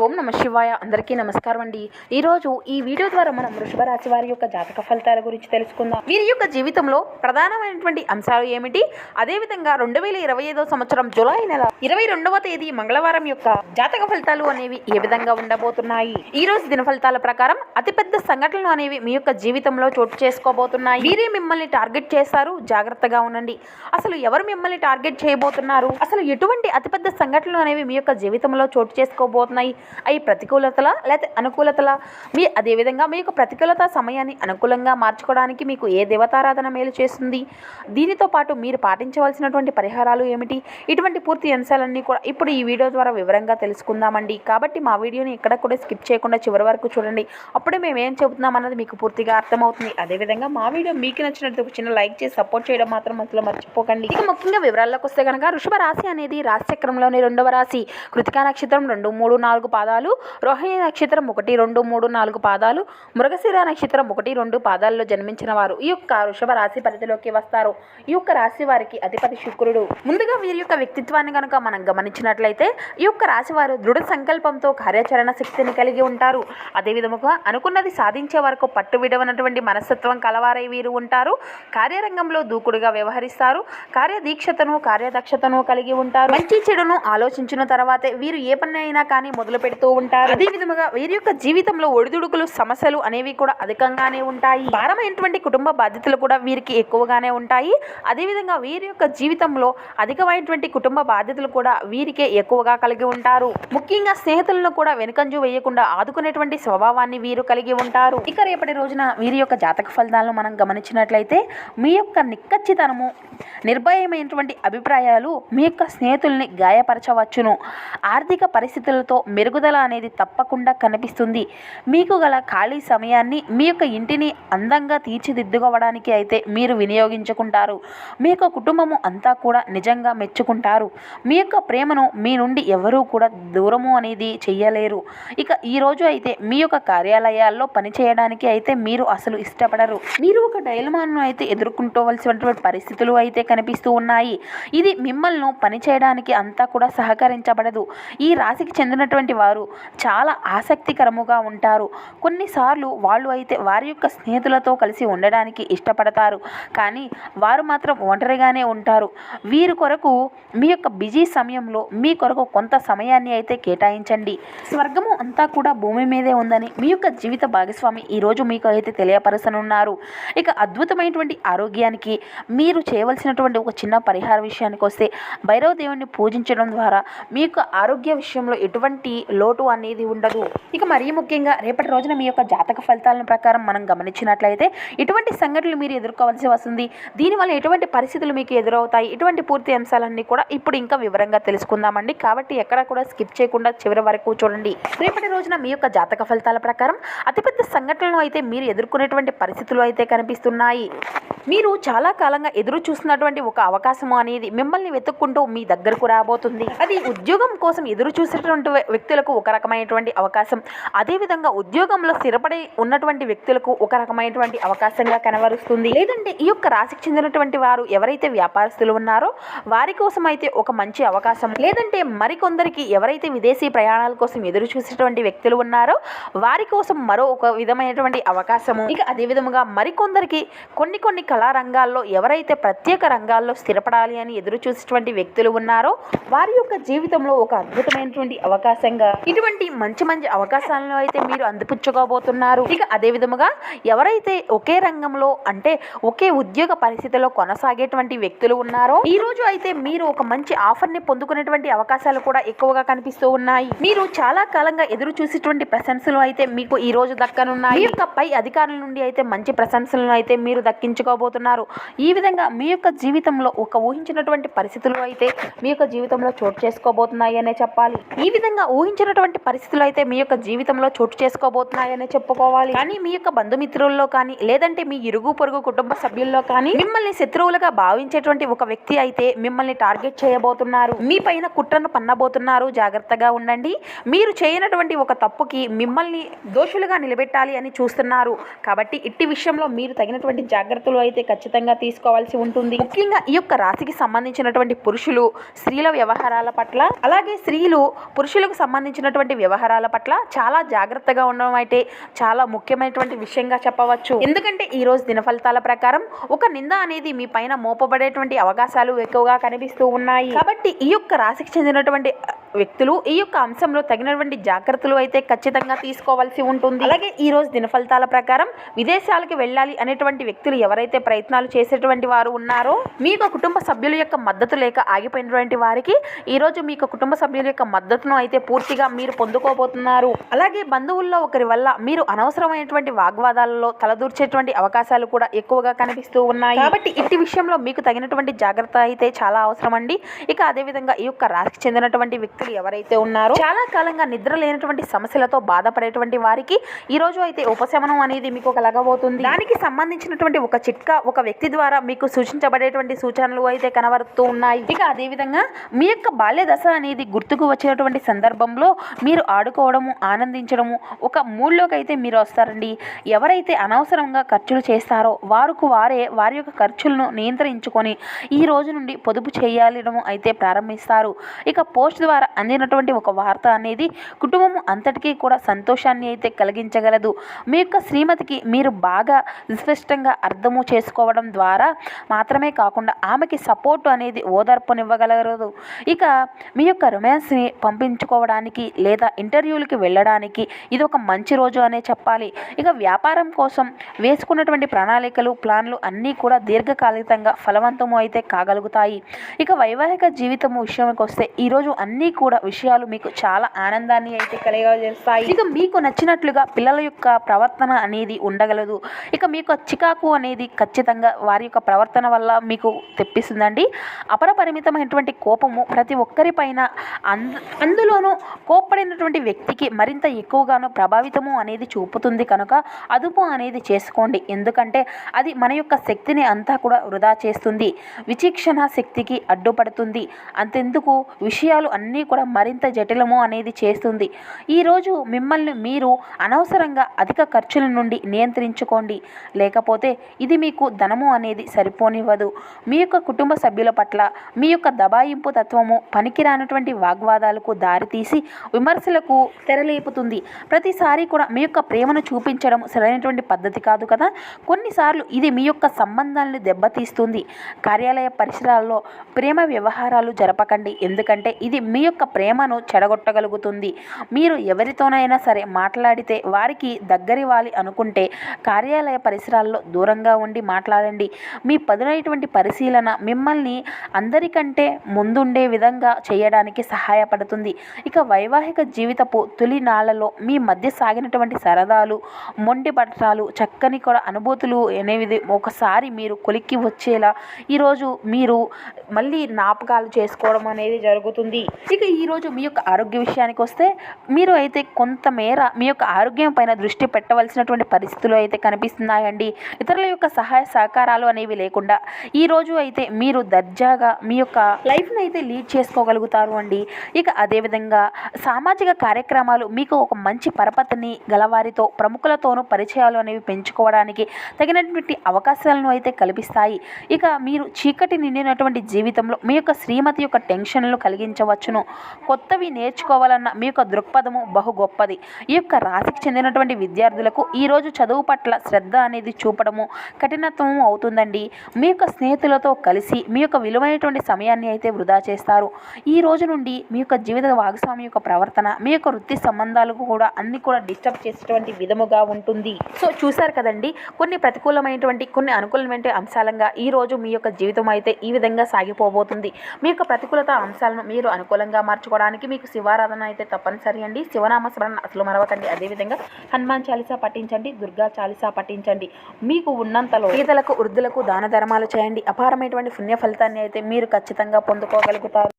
ఓం నమ శివాయ. అందరికీ నమస్కారం అండి. ఈరోజు ఈ వీడియో ద్వారా మనం వృషభ రాశి వారి యొక్క జాతక ఫలితాల గురించి తెలుసుకుందాం. వీరి యొక్క జీవితంలో ప్రధానమైనటువంటి అంశాలు ఏమిటి? అదేవిధంగా రెండు వేల ఇరవై ఐదో సంవత్సరం జులై నెల ఇరవై రెండవ తేదీ మంగళవారం యొక్క జాతక ఫలితాలు అనేవి ఏ విధంగా ఉండబోతున్నాయి? ఈ రోజు దిన ఫలితాల ప్రకారం అతిపెద్ద సంఘటనలు అనేవి మీ యొక్క జీవితంలో చోటు చేసుకోబోతున్నాయి. వీరే మిమ్మల్ని టార్గెట్ చేస్తారు జాగ్రత్తగా ఉండండి. అసలు ఎవరు మిమ్మల్ని టార్గెట్ చేయబోతున్నారు? అసలు ఎటువంటి అతిపెద్ద సంఘటనలు అనేవి మీ యొక్క జీవితంలో చోటు చేసుకోబోతున్నాయి? అవి ప్రతికూలతల లేకపోతే అనుకూలతల? మీ అదేవిధంగా మీ యొక్క ప్రతికూలత సమయాన్ని అనుకూలంగా మార్చుకోవడానికి మీకు ఏ దేవతారాధన మేలు చేస్తుంది? దీనితో పాటు మీరు పాటించవలసినటువంటి పరిహారాలు ఏమిటి? ఇటువంటి పూర్తి అంశాలన్నీ కూడా ఇప్పుడు ఈ వీడియో ద్వారా వివరంగా తెలుసుకుందామండి. కాబట్టి మా వీడియోని ఎక్కడ కూడా స్కిప్ చేయకుండా చివరి వరకు చూడండి. అప్పుడే మేము ఏం చెబుతున్నాం అన్నది మీకు పూర్తిగా అర్థమవుతుంది. అదేవిధంగా మా వీడియో మీకు నచ్చినట్టు చిన్న లైక్ చేసి సపోర్ట్ చేయడం మాత్రం అసలు మర్చిపోకండి. ఇక ముఖ్యంగా వివరాల్లోకి వస్తే కనుక వృషభ రాశి అనేది రాశి చక్రంలోని రెండవ రాశి. కృతికా నక్షత్రం రెండు మూడు నాలుగు పాదాలు రోహిణి నక్షత్రం ఒకటి రెండు మూడు నాలుగు పాదాలు మృగశిర నక్షత్రం ఒకటి రెండు పాదాల్లో జన్మించిన వారు. ఈ యొక్క వృషభ రాశి పరిధిలోకి వస్తారు. ఈ యొక్క రాశి వారికి అధిపతి శుక్రుడు. ముందుగా వీరి యొక్క వ్యక్తిత్వాన్ని కనుక మనం గమనించినట్లయితే ఈ యొక్క రాశి వారు దృఢ సంకల్పంతో కార్యాచరణ శక్తిని కలిగి ఉంటారు. అదేవిధముగా అనుకున్నది సాధించే వరకు పట్టు విడవనటువంటి మనస్తత్వం కలవారై వీరు ఉంటారు. కార్యరంగంలో దూకుడుగా వ్యవహరిస్తారు. కార్యదీక్షతను కార్యదక్షతను కలిగి ఉంటారు. మంచి చెడును ఆలోచించిన తర్వాతే వీరు ఏ పని అయినా కానీ మొదలు పెడుతూ ఉంటారు. అదే విధముగా వీరి యొక్క జీవితంలో ఒడిదుడుకులు సమస్యలు అనేవి కూడా అధికంగానే ఉంటాయి. భారమైనటువంటి కుటుంబ బాధ్యతలు కూడా వీరికి ఎక్కువగానే ఉంటాయి. అదేవిధంగా వీరి యొక్క జీవితంలో అధికమైనటువంటి కుటుంబ బాధ్యతలు కూడా వీరికే ఎక్కువగా కలిగి ఉంటారు. ముఖ్యంగా స్నేహితులను కూడా వెనుకంజు వేయకుండా ఆదుకునేటువంటి స్వభావాన్ని వీరు కలిగి ఉంటారు. ఇక రేపటి రోజున వీరి యొక్క జాతక ఫలితాలను మనం గమనించినట్లయితే మీ యొక్క నిక్కచ్చితనము నిర్భయమైనటువంటి అభిప్రాయాలు మీ యొక్క స్నేహితుల్ని గాయపరచవచ్చును. ఆర్థిక పరిస్థితులతో మెరుగుదల అనేది తప్పకుండా కనిపిస్తుంది. మీకు గల ఖాళీ సమయాన్ని మీ యొక్క ఇంటిని అందంగా తీర్చిదిద్దుకోవడానికి అయితే మీరు వినియోగించుకుంటారు. మీ యొక్క కుటుంబము అంతా కూడా నిజంగా మెచ్చుకుంటారు. మీ యొక్క ప్రేమను మీ నుండి ఎవరూ కూడా దూరము అనేది చెయ్యలేరు. ఇక ఈ రోజు అయితే మీ యొక్క కార్యాలయాల్లో పనిచేయడానికి అయితే మీరు అసలు ఇష్టపడరు. మీరు ఒక డైలమాను అయితే ఎదుర్కొంటవలసినటువంటి పరిస్థితులు అయితే కనిపిస్తూ ఉన్నాయి. ఇది మిమ్మల్ని పనిచేయడానికి అంతా కూడా సహకరించబడదు. ఈ రాశికి చెందినటువంటి వారు చాలా ఆసక్తికరముగా ఉంటారు. కొన్నిసార్లు వాళ్ళు అయితే వారి యొక్క స్నేహితులతో కలిసి ఉండడానికి ఇష్టపడతారు. కానీ వారు మాత్రం ఒంటరిగానే ఉంటారు. వీరి కొరకు మీ యొక్క బిజీ సమయంలో మీ కొరకు కొంత సమయాన్ని అయితే కేటాయించండి. స్వర్గము అంతా కూడా భూమి మీదే ఉందని మీ యొక్క జీవిత భాగస్వామి ఈరోజు మీకు అయితే తెలియపరచనున్నారు. ఇక అద్భుతమైనటువంటి ఆరోగ్యానికి మీరు చేయవలసినటువంటి ఒక చిన్న పరిహార విషయానికి వస్తే భైరవ దేవుణ్ణి పూజించడం ద్వారా మీ యొక్క ఆరోగ్య విషయంలో ఎటువంటి లోటు అనేది ఉండదు. ఇక మరీ ముఖ్యంగా రేపటి రోజున మీ యొక్క జాతక ఫలితాల ప్రకారం మనం గమనించినట్లయితే ఇటువంటి సంఘటనలు మీరు ఎదుర్కోవాల్సి వస్తుంది. దీనివల్ల ఎటువంటి పరిస్థితులు మీకు ఎదురవుతాయి? ఇటువంటి పూర్తి అంశాలన్నీ కూడా ఇప్పుడు ఇంకా వివరంగా తెలుసుకుందామండి. కాబట్టి ఎక్కడ కూడా స్కిప్ చేయకుండా చివరి వరకు చూడండి. రేపటి రోజున మీ యొక్క జాతక ఫలితాల ప్రకారం అతిపెద్ద సంఘటనలు అయితే మీరు ఎదుర్కొనేటువంటి పరిస్థితులు అయితే కనిపిస్తున్నాయి. మీరు చాలా కాలంగా ఎదురు చూస్తున్నటువంటి ఒక అవకాశము అనేది మిమ్మల్ని వెతుక్కుంటూ మీ దగ్గరకు రాబోతుంది. అది ఉద్యోగం కోసం ఎదురు చూసేటువంటి వ్యక్తులకు ఒక రకమైనటువంటి అవకాశం. అదేవిధంగా ఉద్యోగంలో స్థిరపడి ఉన్నటువంటి వ్యక్తులకు ఒక రకమైనటువంటి అవకాశంగా కనబరుస్తుంది. లేదంటే ఈ యొక్క రాశికి చెందినటువంటి వారు ఎవరైతే వ్యాపారస్తులు ఉన్నారో వారి కోసం అయితే ఒక మంచి అవకాశం. లేదంటే మరికొందరికి ఎవరైతే విదేశీ ప్రయాణాల కోసం ఎదురు చూసేటువంటి వ్యక్తులు ఉన్నారో వారి కోసం మరో ఒక విధమైనటువంటి అవకాశము ఇక అదే విధముగా మరికొందరికి కొన్ని కొన్ని కళా రంగాల్లో ఎవరైతే ప్రత్యేక రంగాల్లో స్థిరపడాలి అని ఎదురు చూసేటువంటి వ్యక్తులు ఉన్నారో వారి యొక్క జీవితంలో ఒక అద్భుతమైనటువంటి అవకాశంగా ఇటువంటి మంచి మంచి అవకాశాలను అయితే మీరు అందిపుచ్చుకోబోతున్నారు. ఇక అదే విధముగా ఎవరైతే ఒకే రంగంలో అంటే ఒకే ఉద్యోగ పరిస్థితిలో కొనసాగేటువంటి వ్యక్తులు ఉన్నారో ఈ రోజు అయితే మీరు ఒక మంచి ఆఫర్ని పొందుకునేటువంటి అవకాశాలు కూడా ఎక్కువగా కనిపిస్తూ ఉన్నాయి. మీరు చాలా కాలంగా ఎదురు చూసేటువంటి ప్రశంసలు అయితే మీకు ఈ రోజు దక్కనున్నాయి. మీ యొక్క పై అధికారుల నుండి అయితే మంచి ప్రశంసలను అయితే మీరు దక్కించుకోబోతున్నారు. ఈ విధంగా మీ యొక్క జీవితంలో ఒక ఊహించినటువంటి పరిస్థితులు అయితే మీ యొక్క జీవితంలో చోటు చేసుకోబోతున్నాయి అనే చెప్పాలి. ఈ విధంగా ఊహించినటువంటి పరిస్థితులు అయితే మీ యొక్క జీవితంలో చోటు చేసుకోబోతున్నాయని చెప్పుకోవాలి. కానీ మీ యొక్క బంధుమిత్రుల్లో కానీ లేదంటే మీ ఇరుగు పొరుగు కుటుంబ సభ్యుల్లో కానీ మిమ్మల్ని శత్రువులుగా భావించేటువంటి ఒక వ్యక్తి అయితే మిమ్మల్ని టార్గెట్ చేయబోతున్నారు. మీ పైన కుట్రను పన్నబోతున్నారు. జాగ్రత్తగా ఉండండి. మీరు చేయనటువంటి ఒక తప్పుకి మిమ్మల్ని దోషులుగా నిలబెట్టాలి అని చూస్తున్నారు. కాబట్టి ఇట్టి విషయంలో మీరు తగినటువంటి జాగ్రత్తలు అయితే ఖచ్చితంగా తీసుకోవాల్సి ఉంటుంది. ముఖ్యంగా ఈ యొక్క రాశికి సంబంధించినటువంటి పురుషులు స్త్రీల వ్యవహారాల పట్ల అలాగే స్త్రీలు పురుషులకు సంబంధించి సంబంధించినటువంటి వ్యవహారాల పట్ల చాలా జాగ్రత్తగా ఉండడం అయితే చాలా ముఖ్యమైనటువంటి విషయంగా చెప్పవచ్చు. ఎందుకంటే ఈ రోజు దిన ఫలితాల ప్రకారం ఒక నింద అనేది మీ పైన మోపబడేటువంటి అవకాశాలు ఎక్కువగా కనిపిస్తూ ఉన్నాయి. కాబట్టి ఈ యొక్క రాశికి చెందినటువంటి వ్యక్తులు ఈ యొక్క అంశంలో తగినటువంటి జాగ్రత్తలు అయితే ఖచ్చితంగా తీసుకోవాల్సి ఉంటుంది. అలాగే ఈ రోజు దిన ఫలితాల ప్రకారం విదేశాలకు వెళ్ళాలి అనేటువంటి వ్యక్తులు ఎవరైతే ప్రయత్నాలు చేసేటువంటి వారు ఉన్నారో మీకు కుటుంబ సభ్యుల యొక్క మద్దతు లేక ఆగిపోయినటువంటి వారికి ఈ రోజు మీకు కుటుంబ సభ్యుల యొక్క మద్దతును అయితే పూర్తిగా మీరు పొందుకోబోతున్నారు. అలాగే బంధువుల్లో ఒకరి వల్ల మీరు అనవసరమైనటువంటి వాగ్వాదాలలో తలదూర్చేటువంటి అవకాశాలు కూడా ఎక్కువగా కనిపిస్తూ ఉన్నాయి. కాబట్టి ఇట్టి విషయంలో మీకు తగినటువంటి జాగ్రత్త అయితే చాలా అవసరం అండి ఇక అదేవిధంగా ఈ యొక్క రాశికి చెందినటువంటి వ్యక్తులు ఎవరైతే ఉన్నారో చాలా కాలంగా నిద్ర లేనటువంటి సమస్యలతో బాధపడేటువంటి వారికి ఈ రోజు అయితే ఉపశమనం అనేది మీకు కలగబోతుంది దానికి సంబంధించినటువంటి ఒక చిట్కా ఒక వ్యక్తి ద్వారా మీకు సూచించబడేటువంటి సూచనలు అయితే కనబడుతూ ఉన్నాయి. ఇక అదేవిధంగా మీ యొక్క బాల్య దశ అనేది గుర్తుకు వచ్చినటువంటి సందర్భంలో మీరు ఆడుకోవడము ఆనందించడము ఒక మూడ్లోకి అయితే మీరు వస్తారండి. ఎవరైతే అనవసరంగా ఖర్చులు చేస్తారో వారికి వారే వారి యొక్క ఖర్చులను నియంత్రించుకొని ఈ రోజు నుండి పొదుపు చేయాలడం అయితే ప్రారంభిస్తారు. ఇక పోస్ట్ ద్వారా అందినటువంటి ఒక వార్త అనేది కుటుంబం అంతటికీ కూడా సంతోషాన్ని అయితే కలిగించగలదు. మీ యొక్క శ్రీమతికి మీరు బాగా స్పష్టంగా అర్థము చేసుకోవడం ద్వారా మాత్రమే కాకుండా ఆమెకి సపోర్ట్ అనేది ఓదార్పునివ్వగలగదు ఇక మీ యొక్క రొమాన్స్ని పంపించుకోవడానికి లేదా ఇంటర్వ్యూలకి వెళ్ళడానికి ఇది ఒక మంచి రోజు అనే చెప్పాలి. ఇక వ్యాపారం కోసం వేసుకున్నటువంటి ప్రణాళికలు ప్లాన్లు అన్నీ కూడా దీర్ఘకాలికంగా ఫలవంతము అయితే కాగలుగుతాయి. ఇక వైవాహిక జీవితం విషయానికి వస్తే ఈరోజు అన్నీ కూడా విషయాలు మీకు చాలా ఆనందాన్ని అయితే కలిగజేస్తాయి. ఇక మీకు నచ్చినట్లుగా పిల్లల యొక్క ప్రవర్తన అనేది ఉండగలదు. ఇక మీకు చికాకు అనేది ఖచ్చితంగా వారి యొక్క ప్రవర్తన వల్ల మీకు తెప్పిస్తుందండి. అపరపరిమితమైనటువంటి కోపము ప్రతి ఒక్కరిపైన అంద అందులోనూ కోప్పడినటువంటి వ్యక్తికి మరింత ఎక్కువగాను ప్రభావితము అనేది చూపుతుంది కనుక అదుపు అనేది చేసుకోండి. ఎందుకంటే అది మన యొక్క శక్తిని అంతా కూడా వృధా చేస్తుంది. విచక్షణ శక్తికి అడ్డుపడుతుంది. అంతెందుకు? విషయాలు అన్నీ కూడా మరింత జటిలము అనేది చేస్తుంది. ఈరోజు మిమ్మల్ని మీరు అనవసరంగా అధిక ఖర్చుల నుండి నియంత్రించుకోండి. లేకపోతే ఇది మీకు ధనము అనేది సరిపోనివ్వదు. మీ యొక్క కుటుంబ సభ్యుల పట్ల మీ యొక్క దబాయింపు తత్వము పనికిరానటువంటి వాగ్వాదాలకు దారితీసి విమర్శలకు తెరలేపుతుంది. ప్రతిసారి కూడా మీ యొక్క ప్రేమను చూపించడం సరైనటువంటి పద్ధతి కాదు కదా? కొన్నిసార్లు ఇది మీ యొక్క సంబంధాలను దెబ్బతీస్తుంది. కార్యాలయ పరిసరాల్లో ప్రేమ వ్యవహారాలు జరపకండి. ఎందుకంటే ఇది మీ యొక్క ప్రేమను చెడగొట్టగలుగుతుంది. మీరు ఎవరితోనైనా సరే మాట్లాడితే వారికి దగ్గరివ్వాలి అనుకుంటే కార్యాలయ పరిసరాల్లో దూరంగా ఉండి మాట్లాడండి. మీ పదునైనటువంటి పరిశీలన మిమ్మల్ని అందరికంటే ముందుండే విధంగా చేయడానికి సహాయపడుతుంది. ఇక వైవాహిక జీవితపు తొలినాళ్ళలో మీ మధ్య సాగినటువంటి సరదాలు మొండి పట్టాలు చక్కని కూడా అనుభూతులు అనేవి ఒకసారి మీరు కొలిక్కి వచ్చేలా ఈరోజు మీరు మళ్ళీ జ్ఞాపకాలు చేసుకోవడం అనేది జరుగుతుంది. ఇక ఈరోజు మీ యొక్క ఆరోగ్య విషయానికి వస్తే మీరు అయితే కొంతమేర మీ యొక్క ఆరోగ్యం పైన దృష్టి పెట్టవలసినటువంటి పరిస్థితులు అయితే కనిపిస్తున్నాయండి. ఇతరుల యొక్క సహాయ సహకారాలు అనేవి లేకుండా ఈరోజు అయితే మీరు దర్జాగా మీ యొక్క లైఫ్ని అయితే లీడ్ చేసుకోగలుగుతారు అండి. ఇక అదేవిధంగా సామాజిక కార్యక్రమాలు మీకు ఒక మంచి పరపతిని గలవారితో ప్రముఖులతోనూ పరిచయాలు అనేవి పెంచుకోవడానికి తగినటువంటి అవకాశాలను అయితే కల్పిస్తాయి. ఇక మీరు చీకటి నిండినటువంటి జీవితంలో మీ యొక్క శ్రీమతి యొక్క టెన్షన్లు కలిగించవచ్చును. కొత్తవి నేర్చుకోవాలన్న మీ యొక్క దృక్పథము బహు గొప్పది. ఈ యొక్క రాశికి చెందినటువంటి విద్యార్థులకు ఈరోజు చదువు పట్ల శ్రద్ధ అనేది చూపడము కఠినత్వము అవుతుందండి. మీ యొక్క స్నేహితులతో కలిసి మీ యొక్క విలువైనటువంటి సమయాన్ని అయితే వృధా చేస్తారు. ఈ రోజు నుండి మీ యొక్క జీవిత భాగస్వామి యొక్క ప్రవర్తన మీ యొక్క వృత్తి సంబంధాలకు కూడా అన్ని కూడా డిస్టర్బ్ చేసేటువంటి విధముగా ఉంటుంది. సో చూసారు కదండి కొన్ని ప్రతికూలమైనటువంటి కొన్ని అనుకూలమైన అంశాలంగా ఈ రోజు మీ యొక్క జీవితం అయితే ఈ విధంగా సాగిపోబోతుంది. మీ యొక్క ప్రతికూలత అంశాలను మీరు అనుకూలంగా మార్చుకోవడానికి మీకు శివారాధన అయితే తప్పనిసరి అండి. శివనామస్మరణ అసలు మరవకండి. అదేవిధంగా హనుమాన్ చాలీసా పఠించండి దుర్గా చాలీసా పఠించండి. మీకు ఉన్నంతలో పేదలకు వృద్ధులకు దాన ధర్మాలు చేయండి. అపారమైనటువంటి పుణ్య ఫలితాన్ని అయితే మీరు ఖచ్చితంగా పొందుకోగలుగుతారు.